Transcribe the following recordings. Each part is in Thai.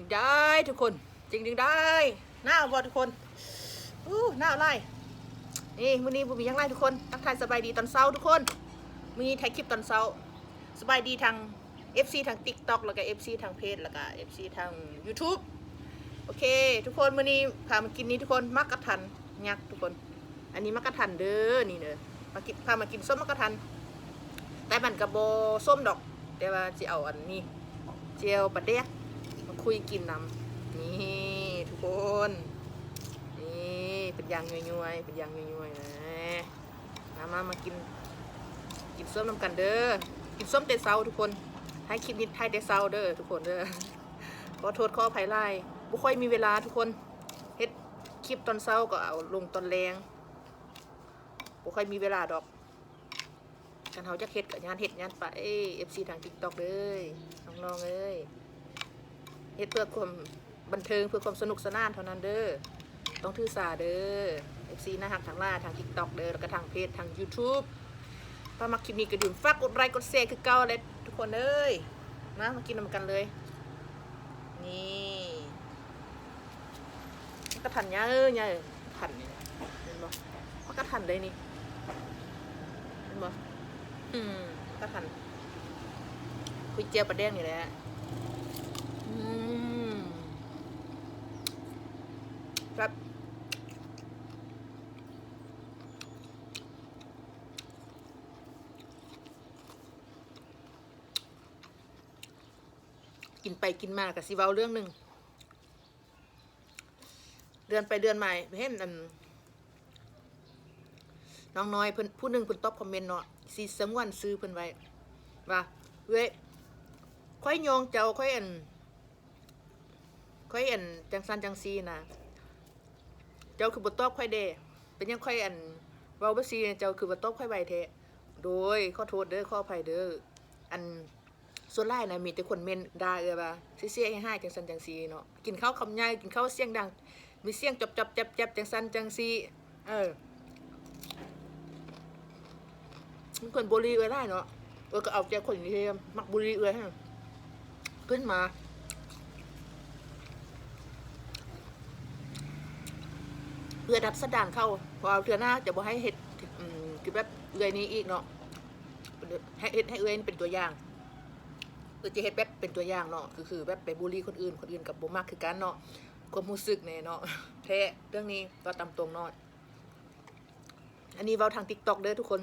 ิงได้ทุกคน จริงจริงได้หน้าบอทุกคนอู้หน้าอะไรนี่มื้อนี้บุมียังไรทุกคนทักทายสบายดีตอนเช้าทุกคนมีถ่ายคลิปตอนเช้าสบายดีทาง FC ทาง TikTok แล้วก็ FC ทางเพจแล้วก็ FC ทาง YouTube โอเค ทุกคนมื้อนี้พามากินนี้ทุกคนมักกะทันยักษ์ทุกคน อันนี้มักกะทันเด้อนี่เด้อมากินพามากินส้มมักกะทันแต่มันกระโบส้มดอกแต่ว่าจะเอาอันนี้ เจียวปลาเด็ก คุยกินนำนี่ทุกคน นี่เป็นยางย่อยๆเป็นยางย่อยๆนะมามามากิน กินส้มน้ำกันเด้อกินส้มแต่เช้าทุกคนให้คลิปนี้ให้แต่เช้าเด้อทุกคนเด้อขอโทษขออภัยไล่บุค่อยมีเวลาทุกคนเฮ็ดคลิปตอนเช้าก็เอาลงตอนแรงบุค่อยมีเวลาดอกกันเขาจะเฮ็ดกับงานเฮ็ดงานไปเอฟซีทางติ๊กต็อกเลยน้องๆเอ้ย เฮ็ดเพื่อความบันเทิงเพื่อความสนุกสนานเท่านั้นเด้อต้องถือสาเด้อเอฟซีนะฮักทางล่าทางติ๊กตอกเด้อแล้วก็ทางเพจทาง YouTube ถ้ามาคลิปนี้ก็ดื่มฝากกดไลค์กดแชร์คือเก่าเลยทุกคนเอ้ยมามากินนำกันเลย นี่กระทันยะเอ้ยยะเอ้ยทันนี่เห็นบ่กระทันเลยนี่เห็นบ่อืมก็ทันคุยเจียวปลาแดงนี่แหละอืม ครับกินไปกินมากับสิเวาเรื่องหนึ่งเดือนไปเดือนใหม่เห็นอันน้องน้อยเพิ่นผู้หนึ่งเพิ่นตอบคอมเมนต์เนาะสีสังวันซื้อเพิ่นไว้ว่าเว้ยค่อยโยงเจ้าค่อยอัน ค่อยอันจังซันจังซีนะเจ้าคือบ่ตอบค่อยเดเป็นยังค่อยอันเว้าบ่ซีเจ้าคือบ่ตอบค่อยไวแท้โดยขอโทษเด้อขออภัยเด้ออันส่วนหลายนะมีแต่คนเมนด่าเออว่าเสียๆให้จังซันจังซีเนาะกินข้าวคำใหญ่กินข้าวเสียงดัง มีเสียงจบๆแจ๊บๆจังซันจังซีเออมันคนบุรีเอ้ได้เนาะเออก็เอาใจคนนี้เทมมักบุรีเอ้ยให้ขึ้นมา พื่อดับสะดานเข้า พอเอาเทือหน้าจะบอกให้เห็ดคือแบบเอ้ยนี้อีกเนาะให้เห็ดให้เอ้ยเป็นตัวอย่างเออจะเห็ดแบบเป็นตัวอย่างเนาะคือคือแบบไปบูลลี่คนอื่นคนอื่นกับบ่มากคือกันเนาะความรู้สึกเนี่ยเนาะแท้เรื่องนี้ก็ตามตรงเนาะอันนี้เว้าทางติ๊กต็อกเด้อทุกคน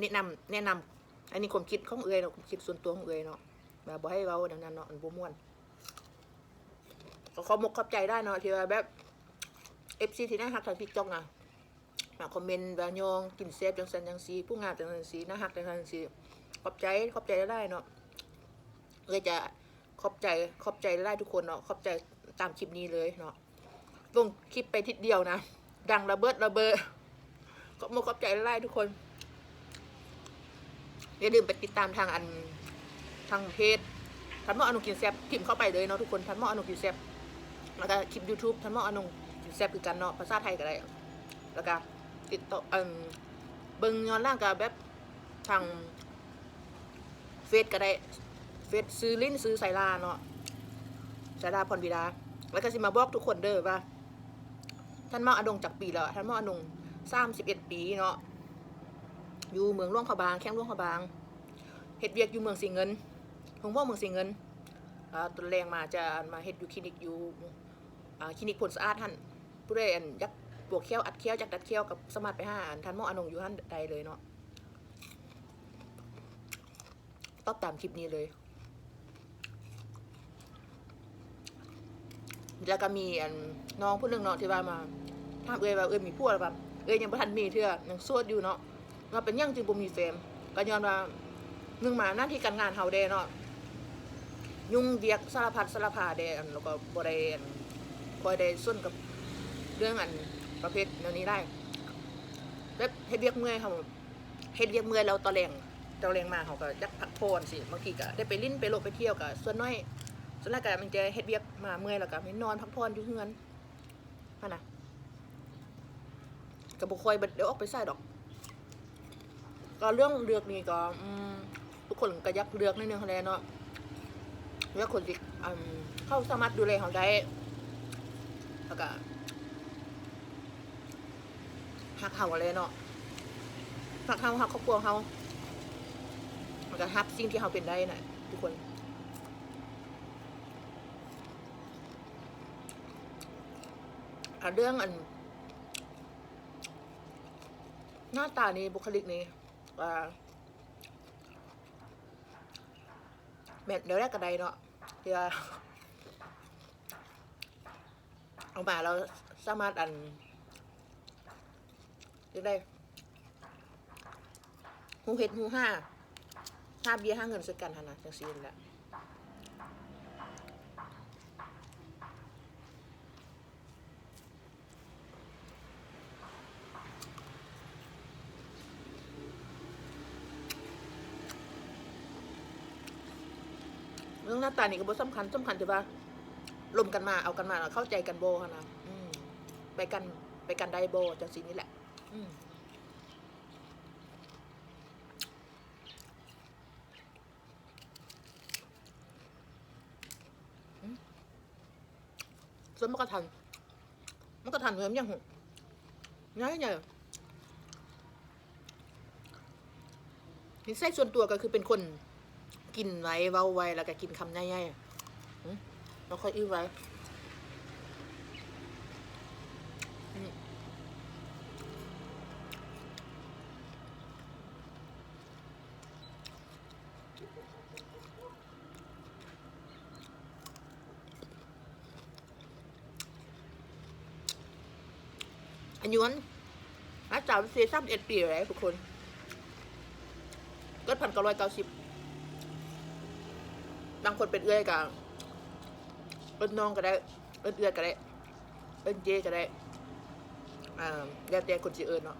แนะนำแนะนำอันนี้ความคิดของเอยเนาะความคิดส่วนตัวของเอยเนาะแบบบอกให้เราดังนั้นเนาะมันบ่ม่วนก็ขอมกขอบใจได้เนาะที่ว่าแบบ เอฟซีที่น่าฮักทางทิกจอกนะมาคอมเมนต์ว่าโยงกินเซฟจังสันจังซีผู้งานจังสันซีน่าฮักจังสันซีขอบใจขอบใจได้เนาะเอยจะขอบใจขอบใจได้ทุกคนเนาะขอบใจตามคลิปนี้เลยเนาะลงคลิปไปทิศเดียวนะ ดังระเบิดระเบ้อขอบมกขอบใจได้ทุกคนอย่าลืมไปติดตามทางอันทางเพจทันหมออนุกินแซบพิมพ์เข้าไปเลยเนาะทุกคนทันหมออนุกินแซบแล้วก็คลิป YouTube ทันหมออนุกิน แซ่บคือกันเนาะภาษาไทยก็ได้แล้วก็ติดต่อเอ่มเบิ่งย้อนหล่างกับแบบทางเฟซก็ได้เฟซซื้อลิ้นซื้อไซลาเนาะไซลาพรบิดา แล้วก็สิมาบอกทุกคนเด้อว่า ท่านมออนงจากปีแล้วท่านมออนงสามสิบเอ็ดปีเนาะอยู่เมืองหล่วงพะบางแข้งหล่วงพะบางเฮ็ดเวียกอยู่เมืองสีเงินหลวงพ่อเมืองสีเงินอ่าตนแรงมาจะมาเฮ็ดอยู่คลินิกอยู่คลินิกผลสะอาดท่าน ผู้ใดอันยักปวกเขี้ยวอัดเขี้ยวจากดัดเขี้ยวกับสมัครไปห้าอันท่านหมออนงอยู่ท่านใดเลยเนาะตอบตามคลิปนี้เลย แล้วก็มีอันน้องผู้หนึงเนาะที่ว่ามาถามเอ้ยว่าเอ้ยมีผัวหรือเปล่าเอ้ยยังบ่ทันมีเทื่อยังโสดอยู่เนาะเราเป็นยังจึงบ่มีแฟนก็ย้อนว่าหนึ่งมาหน้าที่การงานเฮาเด้เนาะยุ่งเวียกสารพัดสารพาเด้แล้วก็บ่ได้อันคอยได้ส่วนกับ เรื่องอันประเภทแนวนี้ได้แบบเฮ็ดเวียกเมื่อยเฮาเฮ็ดเวียกเมื่อยแล้วตอนแรงตอนแรงมาเฮาก็ยากพักผ่อนสิบางทีก็ได้ไปลิ้นไปโลกไปเที่ยวก็ส่วนน้อยส่วนแรกก็มันจะเฮ็ดเวียกมาเมื่อยแล้วก็ไปนอนพักผ่อนอยู่เฮือนนั่นน่ะก็บ่ค่อยเดี๋ยวออกไปใส่ดอก ก็เรื่องเลือกนี่ก็ทุกคนก็ยักเลือกในเรื่องคะแนนเนาะเรือคนที่เข้าสามารถดูแลเขาได้แล้วก็ หักเขาอะไรเนาะหักเขาหักครอบครัวเขาแล้วก็หักสิ่งที่เขาเป็นได้น่ะทุกคนอะเรื่องอัน หน้าตานี้บุคลิกนี้ว่าแบบเดี๋ยวแรกกระไดเนาะเพื่อเอามาเราสามารถอัน เรียกได้หูเห็ดหูห้าห้าเบี้ยห้าเงินซื้อกันหนนะจังซีนแหละเรื่องหน้าตานี่ก็บ่สำคัญสำคัญแต่ว่าลมกันมาเอากันมาเข้าใจกันโบค่ะนะไปกันไปกันได้โบจังซีนี่แหละ ส่วนมันก็ทัน มันก็ทันเหมือนยังหงง่ายไงนิสัยส่วนตัวก็คือเป็นคนกินไว้เว้าไว้แล้วก็กินคำง่ายๆแล้วค่อยอื้อไว้ อายุนอาจารย์เสียซ้ำเอ็ดปีเลยทุกคนก็พันเก้าร้อยเก้าสิบบางคนเป็นเอื้อยกับเอิ้นน้องก็ได้เอิ้นเอื้อยก็ได้เอิ้นเจก็ได้อ่าแล้วแต่คนสิเอิ้นเนาะ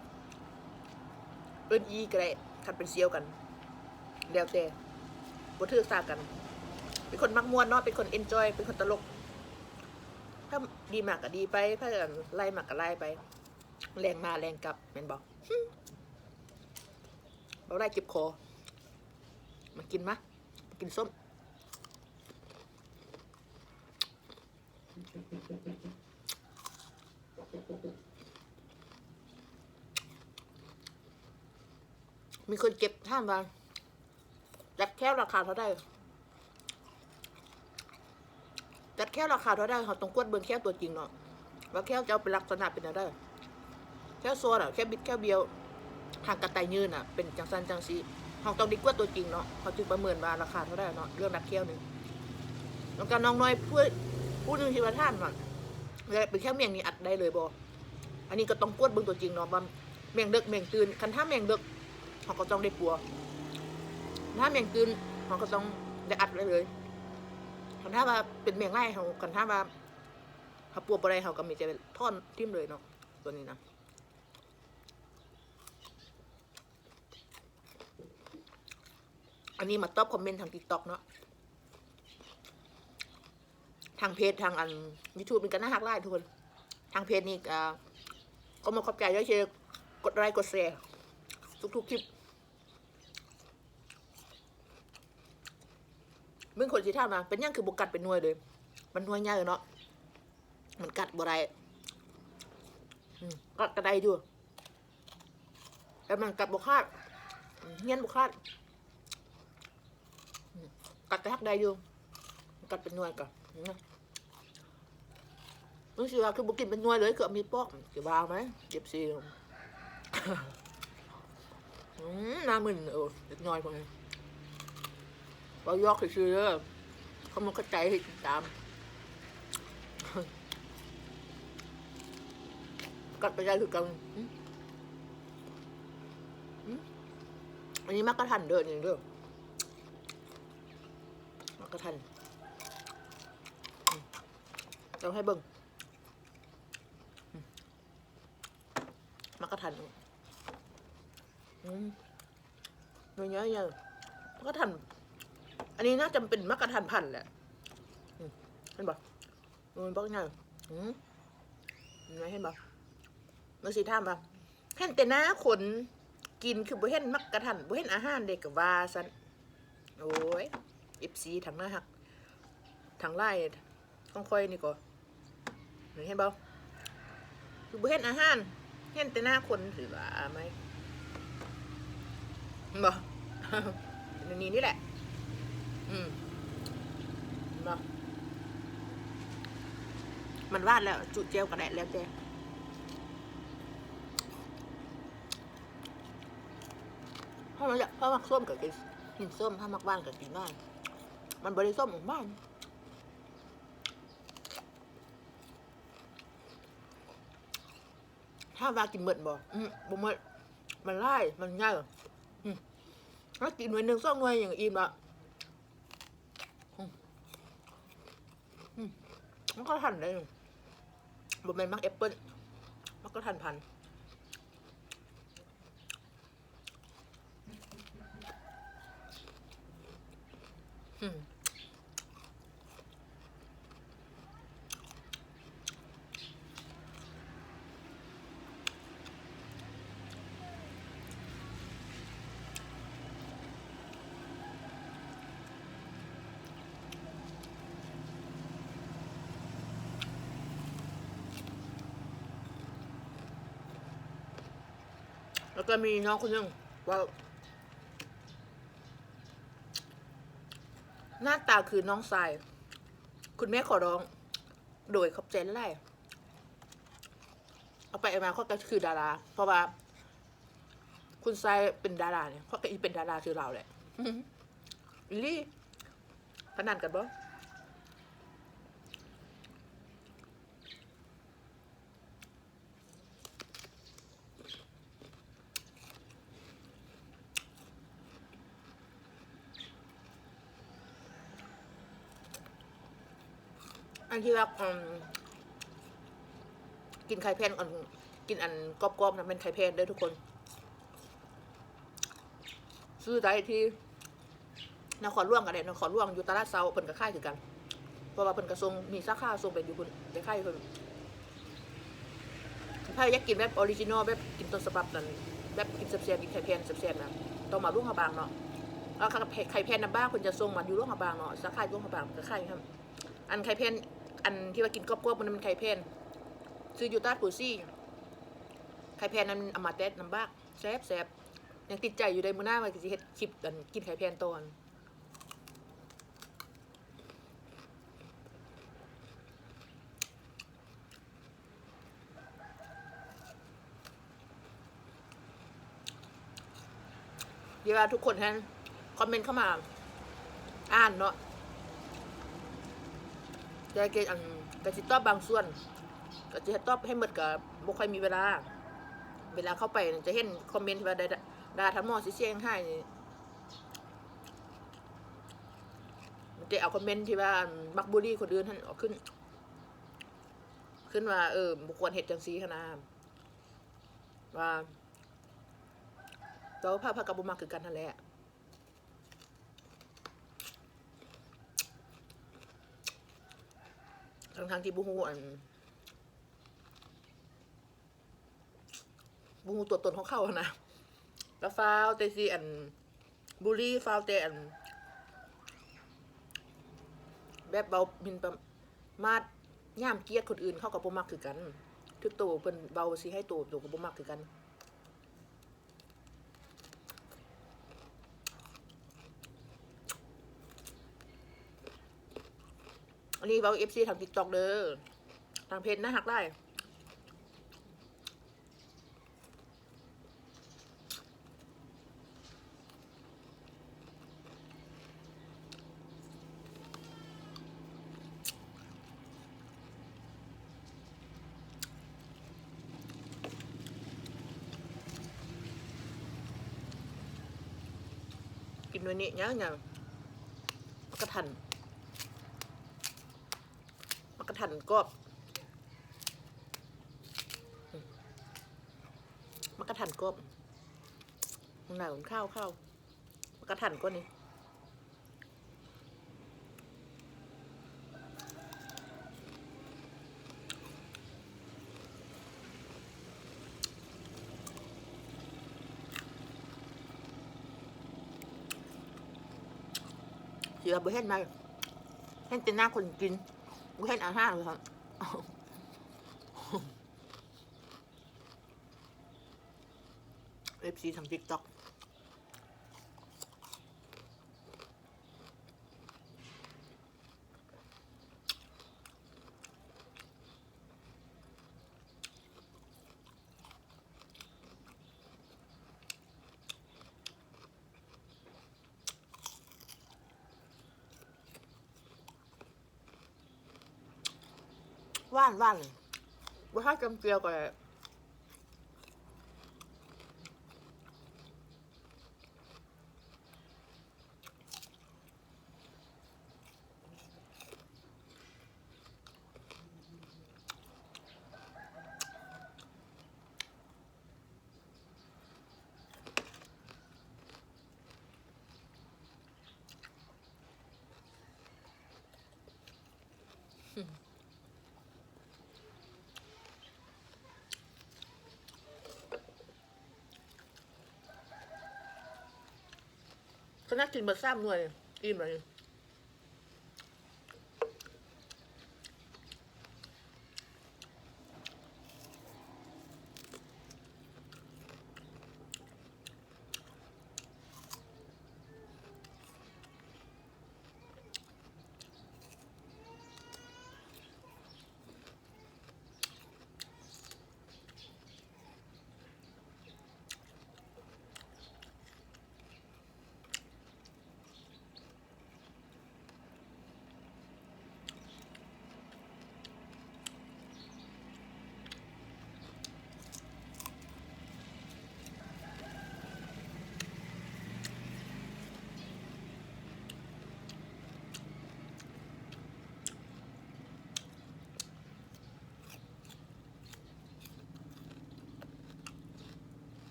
เอิ้นอีก็ได้คันเป็นเซียวกัน แล้วแต่บ่ถือสากัน เป็นคนมักม่วนเนาะเป็นคนเอนจอยเป็นคนตลก ถ้าดีมากก็ดีไป ถ้าไล่มากก็ไล่ไป แรงมาแรงกลับแมนบอกเราได้จ็บคอมากินมะมากินส้ม มีคนเก็บท่ามาจัดแค่ราคาเท่าได้จัดแค่ราคาเท่าได้เขาต้องกวดเบิ่งแค่ตัวจริงเนาะว่าแค่จะเอาเป็นลักษณะเป็นอะไร แค่โซนอะแค่บิดแค่เบียวทางกระต่ายยืนอะเป็นจังสันจังซีเขาต้องดีกว่าตัวจริงเนาะเขาจึงประเมินว่าราคาเท่าไหร่เนาะเรื่องนักเที่ยวหนึ่งแล้วก็น้องน้อยพูดพูดหนึ่งที่ว่าท่านว่าเลยเป็นแค่เมียงนี่อัดได้เลยบออันนี้ก็ต้องกวดเบิ่งตัวจริงเนาะว่าเมียงเด็กเมียงตื่นคันถ้าเมียงเด็กเขาก็ต้องได้ปัวถ้าเมียงตื่นเขาก็ต้องได้อัดเลยเลยคันถ้าว่าเป็นเมียงไร่เขาคันถ้าว่าเขาปัวอะไรเขาก็มีจะท่อนทิ่มเลยเนาะตัวนี้นะ อันนี้มาตอบคอมเมนต์ทางติ๊กต็อกเนาะทางเพจทางอันยูทูบเป็นกันน่าฮักไล่ทุกคน ทางเพจนี่อ่าก็มาขอบใจด้วยเชร์กดไลค์กดแชร์ทุกๆคลิปมื่อคนที่ท่ามาเป็นยังคือบุกัดเป็นนวยเลย มันนวยง่ายเนาะมันกัดบ่ได้กัดกระไดอยู่แต่มันกัดบุคาดเงี้ยนบุคาด กัดกระทักได้อยู่ กัดเป็นนวยก่อนนะมึงสิว่าคือบุกินเป็นนวยเลยคือเอามีปอกจะบาไหมเจ็บซีอืมหน้ามึนเออเด็กน้อยพวกนี้เรายอกคือๆเด้อเขามันเข้าใจให้ตามกัดไปได้คือกันอันนี้มักกระทันเด้อนี่เด้อ มักกะทันเอาให้เบิ่งมักกะทันอืมเยอะๆเยอะมักกะทัน อันนี้น่าจะเป็นมักกะทันพันแหละเห็นปะมันบอกไงอืมเห็นไหมเห็นปะมันสีท่ามปะเห็นแต่หน้าขนกินคือบ่เห็นมักกะทันบ่เห็นอาหารเด็กกับว่าสันโอ้ย เอฟซีทางหน้าหักทางไล่ต้องค่อยนี่ก็เห็นเปล่าคือบ่เห็นอาหารเห็นแต่หน้าคนหรือว่าไหมบ่ในนี้นี่แหละ อืมเห็นบ่มันวาดแล้ว จุเจลกระแดดแล้วแจถ้ามันอยากถ้ามักส้มกับกินกินส้มถ้ามักบ้านกับกินบ้าน มันบริส้มของบ้านถ้าว่ากินเบิดบ่อืมบ่หมดมันไล่มันง่ายอืมถ้ากินหน่วยหนึ่งสองหน่วยอย่างอิ่มละอืมอืมมันก็ทันได้บ่แม่นมักแอปเปิ้ลมันก็ทันพันอืม ก็มีน้องคนหนึงว่าหน้าตาคือน้องทราย คุณแม่ขอร้อง โดยขอบใจไล่เอาไปเอามาเขาก็คือดารา เพราะว่า คุณทรายเป็นดาราเนี่ยเขาก็อีเป็นดาราคือเราแหละอิลลี่พนันกันบ่ อันที่ว่ากินไข่แพนก่อนกินอันกรอบๆนะเป็นไข่แพนด้อทุกคน ซื้อได้ที่นครหลวงกันเลยนครหลวงอยู่ตลาดเซาเพิ่นก็ค่ายคือกัน เพราะว่าเพิ่นก็ส่งมีสาขาส่งไปอยู่เพิ่นไปค่ายเพิ่นถ้าอยากกินแบบออริจินอลแบบกินต้นฉบับนั่นแบบกินเสียบๆกินไข่แพนเสียบๆนะต้องมาลุงหะบางเนาะแล้วไข่แพนน้ำบ้างเพิ่นจะส่งมาอยู่ลุงหะบางเนาะสาขาลุงหะบางก็ค่ายครับ อันไข่แพน อันที่ว่ากินกรอบๆมันเป็นไข่แพนซื้ออยู่ตาดปูซี่ไข่แพนนั้นอามาแต๊ดน้ำบ้างแซ่บแซ่บยังติดใจอยู่ในมือหน้าว่าสิเฮ็ดคลิปกันกินไข่แพนตอนเดี๋ยวว่าทุกคนท่านคอมเมนต์เข้ามา อ่านเนาะ แต่เกอันกสิตอบบางส่วนก็จะตอบให้หมดกับบ่ค่อยมีเวลา เวลาเข้าไปจะเห็นคอมเมนต์ที่ว่าดาดาทั้งหมอสิเสียงให้จะเอาคอมเมนต์ที่ว่ามักบูลลี่คนอื่นท่านออกขึ้น ขึ้นว่าเออบุควรเหตุจังซีขนาดว่าเราพาพากับบุมาคือกันนั่นแหละ ทั้งทางที่บุฮูอันบุฮูตัวตนของเขานะแล้วฟาวเตซีอันบูลลี่ฟาวเตอันแบบเบาบินประมาทย่ามเกียดคนอื่นเข้ากับบุมักคือกัน ทุกตัวเป็นเบาสิให้ตัวตัวกับบุมักคือกัน อันนี้เราเอฟซีทางติ๊กต็อกเด้อทางเพจนะหักได้กินด้วยนี่ยังยังกระทัน กกะทันกรอบมักกะทันกรอบหนาวข้าวข้าวมักกะทันก็นี่เสือบ่เห็นไหมเห็นแต่หน้าคนกิน กูเห็นอาห้าเลยครับเอฟซีทำติ๊กต็อกว่านว่านบ่ถ้าจำเจียวก็ คณะก็น่ากินเบอร์ซ้ำหน่วยกินเลย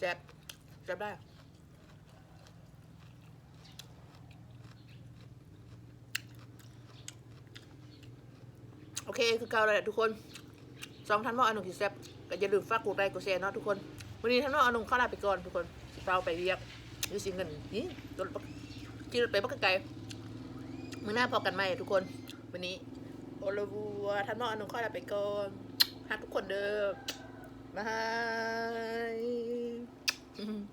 แซ่บแซ่บได้โอเคคือเก่าแล้วแหละทุกคนสองท่านพ่ออนุกิแซ่บก็อย่าลืมฝากกดไลค์กดแชร์เนาะทุกคน วันนี้ท่านพ่ออนุข้าลาไปก่อนทุกคนเราไปเรียกหรือสิเงินนี่รถขี่รถไปบักไกลมือหน้าพอกันไหมทุกคน วันนี้โอลาบัวท่านพ่ออนุข้าลาไปก่อนฮักทุกคนเด้อบาย 嗯。